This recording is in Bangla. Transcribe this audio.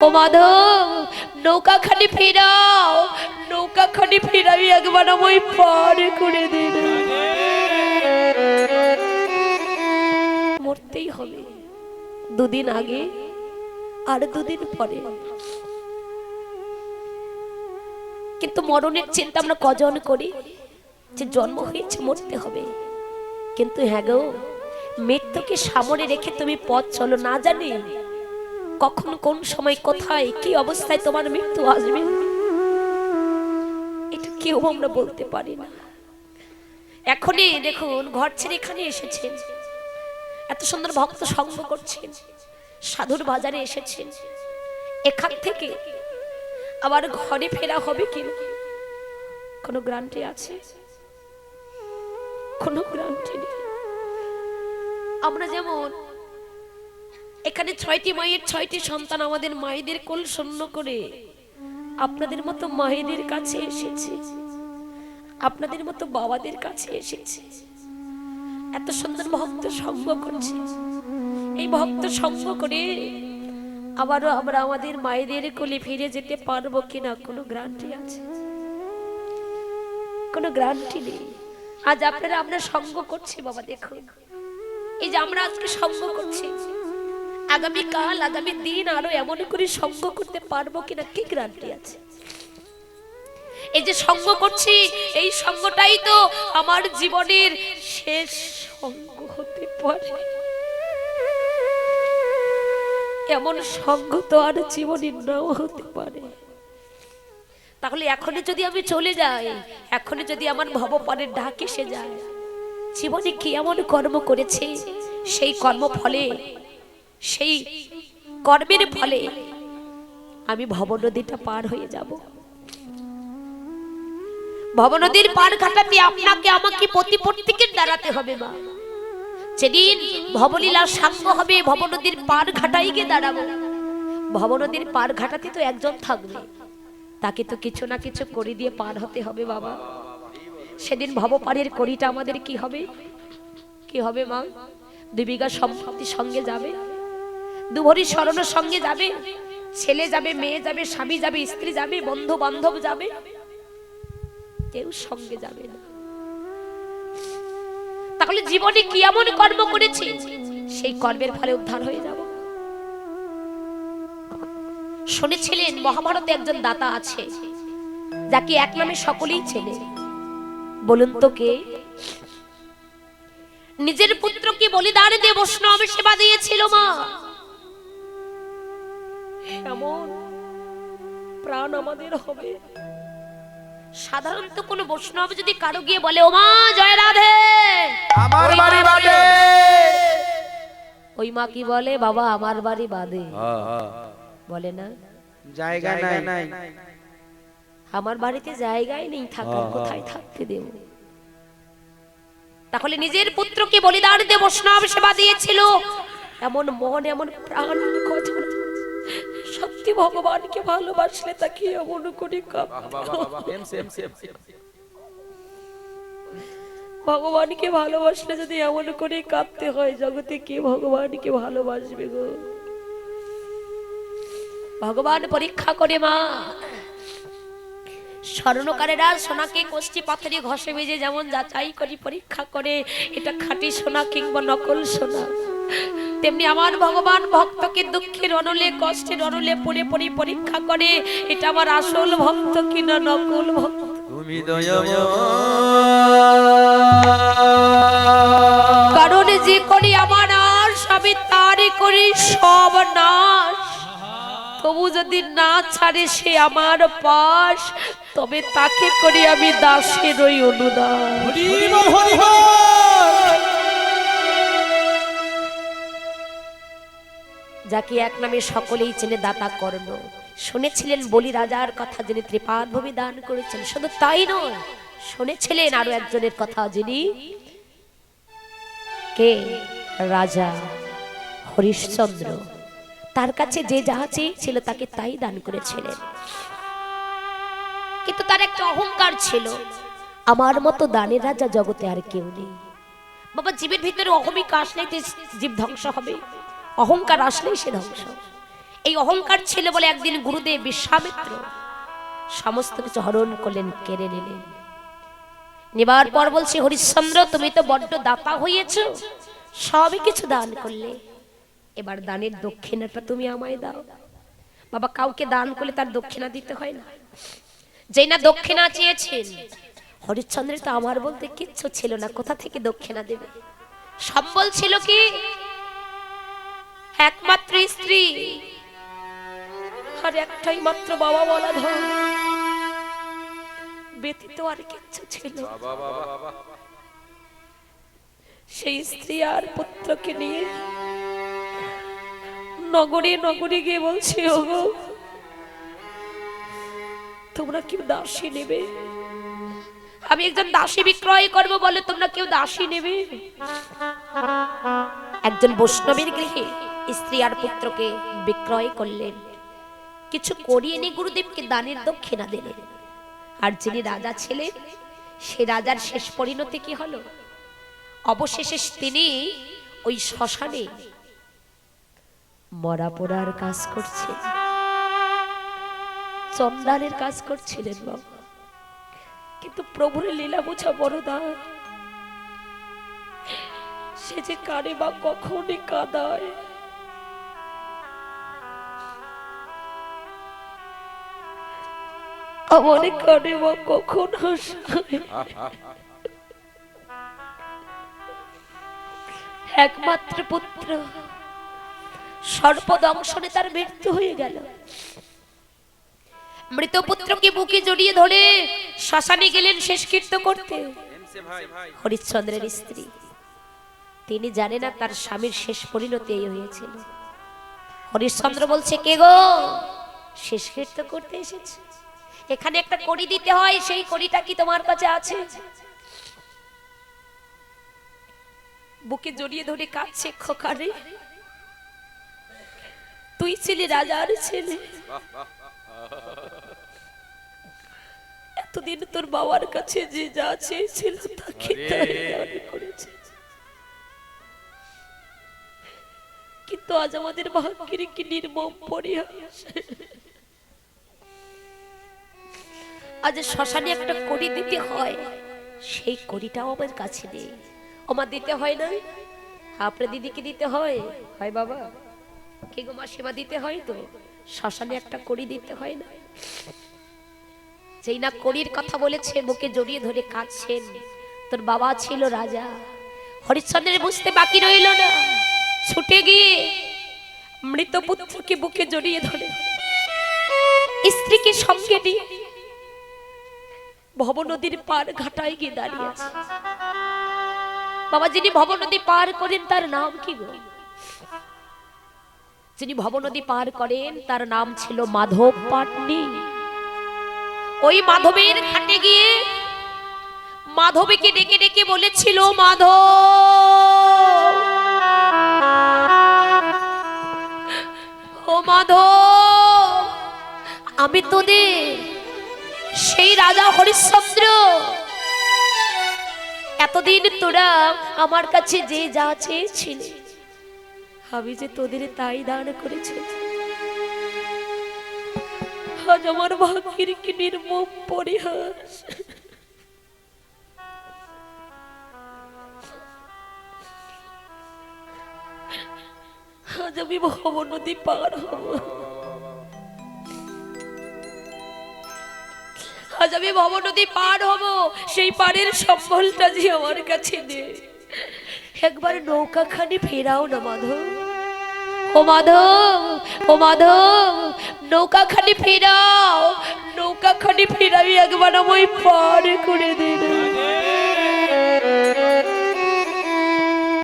ও মাধব নৌকা খানি ফেরাও নৌকা খানি ফেরাবি একবার আমায় পার করে দিন মরতেই হবে। দুদিন আগে আর দুদিন পরে। কিন্তু মরণের চিন্তা আমরা কজন করি? যে জন্ম হয়েছে, মরতে হবে। কিন্তু হ্যাঁ গো, মৃত্যুকে সামনে রেখে তুমি পথ চলো না জানি? কখন কোন সময় কোথায়, কি অবস্থায় তোমার মৃত্যু আসবে? এটা কেউ আমরা বলতে পারি না। এখনই দেখুন, ঘর ছেড়ে এখানে এসেছেন। এত সুন্দর ভক্ত সঙ্গ করছেন, সাধুর বাজারে এসেছেন। এখান থেকে আবার ঘরে ফেরা হবে কি কোনো গ্রান্টি আছে? কোনো গ্রান্টি নেই। আমরা যেমন এখানে ছয়টি মায়ের ছয়টি সন্তান আমাদের মায়েদের কোল শূন্য করে আপনাদের মতো মায়েদের কাছে এসেছে। আপনাদের মতো বাবাদের কাছে এসেছে। এত সুন্দর ভক্ত সঙ্গ করছে। এই ভক্ত সঙ্গ করে আবারও আমরা আমাদের মায়েদের কোলে ফিরে যেতে পারব কিনা কোনো গ্যারান্টি আছে? কোনো গ্যারান্টি নেই। আজ আপনারা আমরা সঙ্গ করছি, বাবা, দেখুন। এই যে আমরা আজকে সঙ্গ করছি আগামী কাল, আগামী দিন আরও এমন করে সঙ্গ করতে পারব কিনা কি গ্যারান্টি আছে? এই যে সঙ্গ করছি, এই সঙ্গটাই তো আমার জীবনের শেষ সঙ্গ হতে পারে। এমন সঙ্গ তো আর জীবনের নাও হতে পারে। তাহলে এখনই যদি আমি চলে যাই, এখনই যদি আমার ভবপানের ডাক এসে যায়, জীবনে কি এমন কর্ম করেছে? সেই কর্ম ফলে সেই কর্মের ফলে আমি ভবনদীটা পার হয়ে যাব। ভবনদীর পার ঘাটাতে আপনাকে, আমাকে প্রতি প্রত্যেকের দাঁড়াতে হবে, মা। যেদিন ভবলীলার সাঙ্গ হবে ভবনদীর পার ঘাটাই গিয়ে দাঁড়াবো। ভবনদীর পার ঘাটাতে তো একজন থাকবে। তাকে তো কিছু না কিছু করে দিয়ে পার হতে হবে, বাবা। সেদিন ভবপাড়ের করিটা আমাদের কি হবে? কি হবে, মা? দুই বিঘা সম্পত্তির সঙ্গে যাবে? দুভরি স্মরণের সঙ্গে যাবে, ছেলে যাবে, মেয়ে যাবে, স্বামী যাবে, স্ত্রী যাবে বন্ধু বান্ধব যাবে। কেউ সঙ্গে যাবে না। তাহলে জীবনে কি এমন কর্ম করেছি? সেই কর্মের ফলে উদ্ধার হয়ে যাব। শুনেছিলেন, মহাভারতে একজন দাতা আছে, যাকে এক নামে সকলেই চেনে। বলুন তো কে? নিজের পুত্রকে বলিদান দিয়ে বৈষ্ণব সেবা দিয়েছিল মা। এমন প্রাণ আমাদের হবে। সাধারণত কোন বৈষ্ণব যদি কারও গিয়ে বলে ও মা জয় রাধে! আমার বাড়ি বাদে। ওই মা কি বলে বাবা আমার বাড়ি বাদে। বলে না? জায়গা নাই। নাই। আমার বাড়িতে জায়গায় নেই থাকার কোথায় থাকতে দেব? তাহলে নিজের পুত্রকে বলিদান দিয়ে বৈষ্ণব সেবা দিয়েছিল। এমন মন এমন প্রাণ সত্যি ভগবানকে ভালোবাসলে তাকে এমন করে কাঁপতে ভগবানকে ভালোবাসলে যদি এমন করে কাঁদতে হয় জগতে কে ভগবানকে ভালোবাসবে গো? ভগবান পরীক্ষা করে মা। স্বর্ণকারেরা সোনাকে কষ্টি পাথরে ঘষে বেজে যেমন যাচাই করি পরীক্ষা করে এটা খাঁটি সোনা কিংবা নকল সোনা। তেমনি আমার ভগবান ভক্তকে দুঃখের অনলে কষ্টের অনলে পড়ে পড়ে পরীক্ষা করে। এটা আমার আসল ভক্ত কিনা নকল ভক্ত? তুমি কারণ যে করি আমার আর সবই তারই করি সব নাশ। তবু যদি না ছাড়ে সে আমার পাশ তবে তাকে করি আমি দাসের ওই অনুদান যাকে এক নামে সকলেই চেনে দাতা কর্ণ। শুনেছিলেন বলি রাজার কথা যিনি ত্রিপাদ ভূমি দান করেছেন। শুধু তাই নয়, শুনেছিলেন আরও একজনের কথা যিনি কে? রাজা হরিশ্চন্দ্র। তার কাছে যে যাহা চেয়েছিল তাকে তাই দান করেছিলেন। কিন্তু তার একটা অহংকার ছিল। আমার মতো দানের রাজা জগতে আর কেউ নেই। বাবা, জীবের ভিতরে অহমিকা আসলেই তো জীব ধ্বংস হবে। অহংকার আসলেই সে ধ্বংস। এই অহংকার ছিল বলে একদিন গুরুদেব বিশ্বামিত্র সমস্ত কিছু হরণ করলেন, কেড়ে নিলেন। নেবার পর বলছে, হরিশ্চন্দ্র, তুমি তো বড্ড দাতা হয়েছ সবই কিছু দান করলে। এবার দানের দক্ষিণাটা তুমি আমায় দাও। বাবা, কাউকে দান করলে তার দক্ষিণা দিতে হয় না। যেই না দক্ষিণা চেয়েছেন, হরিশ্চন্দ্রের তো আমার বলতে কিচ্ছু ছিল না। কোথা থেকে দক্ষিণা দেবে? সম্বল ছিল কি একমাত্র স্ত্রী। আর একটাই মাত্র বাবা বলা ধর ব্যতীত আর কিচ্ছু ছিল সেই স্ত্রী আর পুত্রকে নিয়ে নগরে নগরে গিয়ে বলছে ওগো তোমরা কেউ দাসী নেবে? আমি একজন দাসী বিক্রয় করব বলে তোমরা কেউ দাসী নেবে? একজন বৈষ্ণবের গৃহে? স্ত্রী আর পুত্রকে বিক্রয় করলেন। কিছু করিয়ে নিয়ে গুরুদেবকে দানের দক্ষিণা দিলেন। আর যিনি রাজা ছিলেন, সে রাজার শেষ পরিণতি কি হলো? অবশেষে তিনি ওই শ্মশানে মরা পোড়ার কাজ করছে চন্দানের কাজ করছিলেন বাবা। কিন্তু প্রভুর লীলা বোঝা বড় দান সে যে কারে বা কখনই কাদায়। আমার কানে বা কখন হাসায় একমাত্র পুত্র। সর্পদংশনে তার মৃত্যু হয়ে গেল। মৃত পুত্রকে বুকে জড়িয়ে ধরে শ্মশানে গেলেন শেষকৃত্য করতে হরিশ্চন্দ্রের স্ত্রী। তিনি জানে না তার স্বামীর শেষ পরিণতি এই হয়েছিল হরিশ্চন্দ্র বলছে, কে গো? শেষকৃত্য করতে এসেছে। এখানে একটা কড়ি দিতে হয় সেই কড়িটা কি তোমার কাছে আছে? বুকে জড়িয়ে ধরে কাঁদছে খোকারে। তুই ছিলি রাজার ছেলে। এতদিন তোর বাবার কাছে যে যা চেয়েছিল তাকে করেছে। কিন্তু আজ আমাদের ভাগ্যের কি নির্মম পরিহাস? আজ শ্মশানে একটা কড়ি দিতে হয়। সেই কড়িটাও আমার কাছে নেই। আমার দিতে হয় না? আপনার দিদিকে দিতে হয়? হয় বাবা। কে গো সেবা দিতে হয় তো? শ্মশানে একটা কড়ি দিতে হয় না? যেই না কড়ির কথা বলেছে বুকে জড়িয়ে ধরে কাঁদছেন। তোর বাবা ছিল রাজা। হরিশ্চন্দ্রের বুঝতে বাকি রইল না। ছুটে গিয়ে মৃত পুত্রকে বুকে জড়িয়ে ধরে। স্ত্রীকে সঙ্গে নিয়ে ভব নদীর পার ঘাটায় গিয়ে দাঁড়িয়ে আছে। বাবা, যিনি ভব নদী পার করেন, তার নাম কি গো? যিনি ভব নদী পার করেন, তার নাম ছিল মাধব পাটনি। ওই মাধবের ঘাটে গিয়ে মাধবীকে ডেকে ডেকে বলেছিল, মাধব! ও মাধব, আমি তোদের সেই রাজা হরিশ্চন্দ্র। এতদিন তোরা আমার কাছে যে যা চেয়েছিলি, আমি যে তোদের তাই দান করেছি। আজ আমার ভাগ্যের কি নির্মম পরিহাস। আজ আমি ভব নদী পার হব। আজ আমি ভবনদী পার হব, সেই পারের সম্বলটা যে আমার কাছে দে একবার নৌকাখানি ফেরাও না, মাধব। ও মাধব ও মাধব, নৌকাখানি ফেরাও, নৌকাখানি ফেরাই একবার আমায় পার করে দিন